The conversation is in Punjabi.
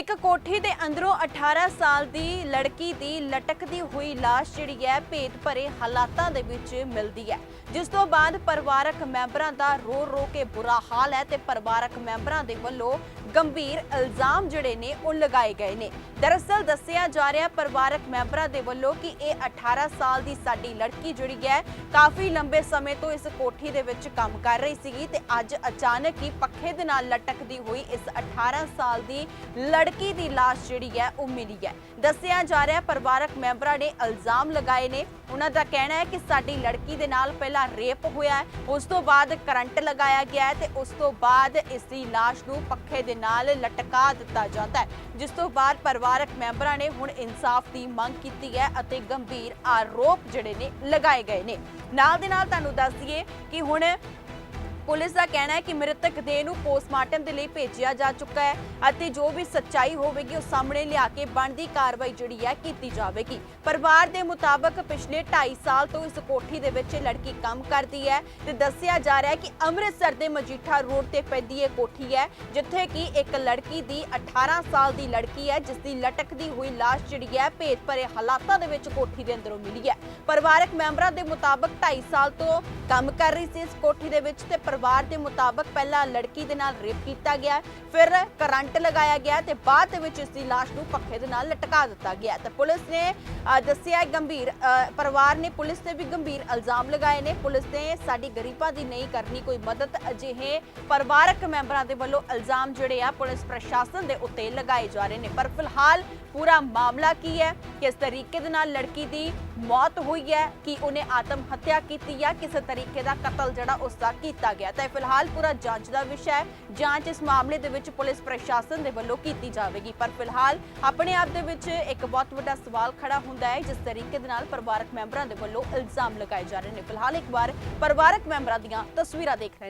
ਇੱਕ ਕੋਠੀ ਦੇ ਅੰਦਰੋਂ 18 ਸਾਲ ਦੀ ਲੜਕੀ ਦੀ ਲਟਕਦੀ ਹੋਈ ਲਾਸ਼ ਜਿਹੜੀ ਹੈ ਭੇਤ ਭਰੇ ਹਾਲਾਤਾਂ ਦੇ ਵਿੱਚ ਮਿਲਦੀ ਹੈ। ਜਿਸ ਤੋਂ ਬਾਅਦ ਪਰਿਵਾਰਕ ਮੈਂਬਰਾਂ ਦਾ ਰੋ ਰੋ ਕੇ ਬੁਰਾ ਹਾਲ ਹੈ ਤੇ ਪਰਿਵਾਰਕ ਮੈਂਬਰਾਂ ਦੇ ਵੱਲੋਂ ਗੰਭੀਰ ਇਲਜ਼ਾਮ ਜਿਹੜੇ ਨੇ ਉਹ ਲਗਾਏ ਗਏ ਨੇ। ਦਰਅਸਲ ਦੱਸਿਆ ਜਾ ਰਿਹਾ ਪਰਿਵਾਰਕ ਮੈਂਬਰਾਂ ਦੇ ਵੱਲੋਂ ਕਿ ਇਹ 18 ਸਾਲ ਦੀ ਸਾਡੀ ਲੜਕੀ ਜਿਹੜੀ ਹੈ ਕਾਫੀ ਲੰਬੇ ਸਮੇਂ ਤੋਂ ਇਸ ਕੋਠੀ ਦੇ ਵਿੱਚ ਕੰਮ ਕਰ ਰਹੀ ਸੀਗੀ ਤੇ ਅੱਜ ਅਚਾਨਕ ਹੀ ਪੱਖੇ ਦੇ ਨਾਲ ਲਟਕਦੀ ਹੋਈ ਇਸ 18 ਸਾਲ ਦੀ ਲੜਕੀ ਦੀ ਲਾਸ਼ ਜਿਹੜੀ ਹੈ ਉਹ ਮਿਲੀ ਹੈ। ਦੱਸਿਆ ਜਾ ਰਿਹਾ ਪਰਿਵਾਰਕ ਮੈਂਬਰਾਂ ਨੇ ਇਲਜ਼ਾਮ ਲਗਾਏ ਨੇ। ਉਹਨਾਂ ਦਾ ਕਹਿਣਾ ਹੈ ਕਿ ਸਾਡੀ ਲੜਕੀ ਦੇ ਨਾਲ ਪਹਿਲਾਂ ਰੇਪ ਹੋਇਆ ਹੈ, ਉਸ ਤੋਂ ਬਾਅਦ ਕਰੰਟ ਲਗਾਇਆ ਗਿਆ ਹੈ ਤੇ ਉਸ ਤੋਂ ਬਾਅਦ ਇਸ ਦੀ ਲਾਸ਼ ਨੂੰ ਪੱਖੇ ਦੇ ਨਾਲ ਲਟਕਾ ਦਿੱਤਾ ਜਾਂਦਾ ਹੈ। ਜਿਸ ਤੋਂ ਬਾਅਦ ਪਰਿਵਾਰਕ ਮੈਂਬਰਾਂ ਨੇ ਹੁਣ ਇਨਸਾਫ ਦੀ ਮੰਗ ਕੀਤੀ ਹੈ ਅਤੇ ਗੰਭੀਰ ਆਰੋਪ ਜਿਹੜੇ ਨੇ ਲਗਾਏ ਗਏ ਨੇ। ਨਾਲ ਦੇ ਨਾਲ ਤੁਹਾਨੂੰ ਦੱਸ ਦਈਏ ਕਿ ਹੁਣ ਪੁਲਿਸ ਦਾ ਕਹਿਣਾ ਹੈ ਕਿ ਮ੍ਰਿਤਕ ਦੇਹ ਨੂੰ ਪੋਸਟਮਾਰਟਮ ਦੇ ਲਈ ਭੇਜਿਆ ਜਾ ਚੁੱਕਾ ਹੈ ਅਤੇ ਜੋ ਵੀ ਸੱਚਾਈ ਹੋਵੇਗੀ ਉਹ ਸਾਹਮਣੇ ਲਿਆ ਕੇ ਬਣਦੀ ਕਾਰਵਾਈ ਜਿਹੜੀ ਹੈ ਕੀਤੀ ਜਾਵੇਗੀ। ਪਰਿਵਾਰ ਦੇ ਮੁਤਾਬਕ ਪਿਛਲੇ 2.5 ਸਾਲ ਤੋਂ ਇਸ ਕੋਠੀ ਦੇ ਵਿੱਚ ਲੜਕੀ ਕੰਮ ਕਰਦੀ ਹੈ ਤੇ ਦੱਸਿਆ ਜਾ ਰਿਹਾ ਹੈ ਕਿ ਅੰਮ੍ਰਿਤਸਰ ਦੇ ਮਜੀਠਾ ਰੋਡ ਤੇ ਪੈਂਦੀ ਇਹ ਕੋਠੀ ਹੈ, ਜਿੱਥੇ ਕਿ ਇੱਕ ਲੜਕੀ ਦੀ 18 ਸਾਲ ਦੀ ਲੜਕੀ ਹੈ ਜਿਸ ਦੀ ਲਟਕਦੀ ਹੋਈ ਲਾਸ਼ ਜਿਹੜੀ ਹੈ ਭੇਦ ਭਰੇ ਹਾਲਾਤਾਂ ਦੇ ਵਿੱਚ ਕੋਠੀ ਦੇ ਅੰਦਰੋਂ ਮਿਲੀ ਹੈ। ਪਰਿਵਾਰਕ ਮੈਂਬਰਾਂ ਦੇ ਮੁਤਾਬਕ 2.5 ਸਾਲ ਤੋਂ ਕੰਮ ਕਰ ਰਹੀ ਸੀ ਇਸ ਕੋਠੀ ਦੇ ਵਿੱਚ ਤੇ ਪਰਿਵਾਰ ਦੇ ਮੁਤਾਬਕ ਪਹਿਲਾਂ ਲੜਕੀ ਦੇ ਨਾਲ ਰੇਪ ਕੀਤਾ ਗਿਆ ਫਿਰ ਕਰੰਟ ਲਗਾਇਆ ਗਿਆ ਤੇ ਬਾਅਦ ਵਿੱਚ ਇਸ ਦੀ ਲਾਸ਼ ਨੂੰ ਪੱਖੇ ਦੇ ਨਾਲ ਲਟਕਾ ਦਿੱਤਾ ਗਿਆ ਤੇ ਪੁਲਿਸ ਨੇ ਦੱਸਿਆ ਗੰਭੀਰ ਪਰਿਵਾਰ ਨੇ ਪੁਲਿਸ ਤੇ ਵੀ ਗੰਭੀਰ ਇਲਜ਼ਾਮ ਲਗਾਏ ਨੇ। ਪੁਲਿਸ ਨੇ ਸਾਡੀ ਗਰੀਬਾਂ ਦੀ ਨਹੀਂ ਕਰਨੀ ਕੋਈ ਮਦਦ ਅਜਿਹੇ ਪਰਿਵਾਰਕ ਮੈਂਬਰਾਂ ਦੇ ਵੱਲੋਂ ਇਲਜ਼ਾਮ ਜਿਹੜੇ ਆ ਪੁਲਿਸ ਪ੍ਰਸ਼ਾਸਨ ਦੇ ਉੱਤੇ ਲਗਾਏ ਜਾ ਰਹੇ ਨੇ। ਪਰ ਫਿਲਹਾਲ ਪੂਰਾ ਮਾਮਲਾ ਕੀ ਹੈ? ਕਿਸ ਤਰੀਕੇ ਦੇ ਨਾਲ ਲੜਕੀ ਦੀ ਮੌਤ ਹੋਈ ਹੈ ਕਿ ਉਹਨੇ ਆਤਮ ਹੱਤਿਆ ਕੀਤੀ ਜਾਂ ਕਿਸੇ ਤਰੀਕੇ ਦਾ ਕਤਲ ਜਿਹੜਾ ਉਸ ਦਾ ਕੀਤਾ ਗਿਆ। ਤਾਂ ਫਿਲਹਾਲ ਪੂਰਾ ਜਾਂਚ ਦਾ ਵਿਸ਼ਾ ਹੈ। ਜਾਂਚ ਇਸ ਮਾਮਲੇ ਦੇ ਵਿੱਚ ਪੁਲਿਸ ਪ੍ਰਸ਼ਾਸਨ ਦੇ ਵੱਲੋਂ ਕੀਤੀ ਜਾਵੇਗੀ। ਪਰ ਫਿਲਹਾਲ ਆਪਣੇ ਆਪ ਦੇ ਵਿੱਚ ਇੱਕ ਬਹੁਤ ਵੱਡਾ ਸਵਾਲ ਖੜਾ ਹੁੰਦਾ ਹੈ, ਜਿਸ ਤਰੀਕੇ ਦੇ ਨਾਲ ਪਰਿਵਾਰਕ ਮੈਂਬਰਾਂ ਦੇ ਵੱਲੋਂ ਇਲਜ਼ਾਮ ਲਗਾਏ ਜਾ ਰਹੇ ਨੇ। ਫਿਲਹਾਲ ਇੱਕ ਵਾਰ ਪਰਿਵਾਰਕ ਮੈਂਬਰਾਂ ਦੀਆਂ ਤਸਵੀਰਾਂ ਦੇਖ ਰਹੇ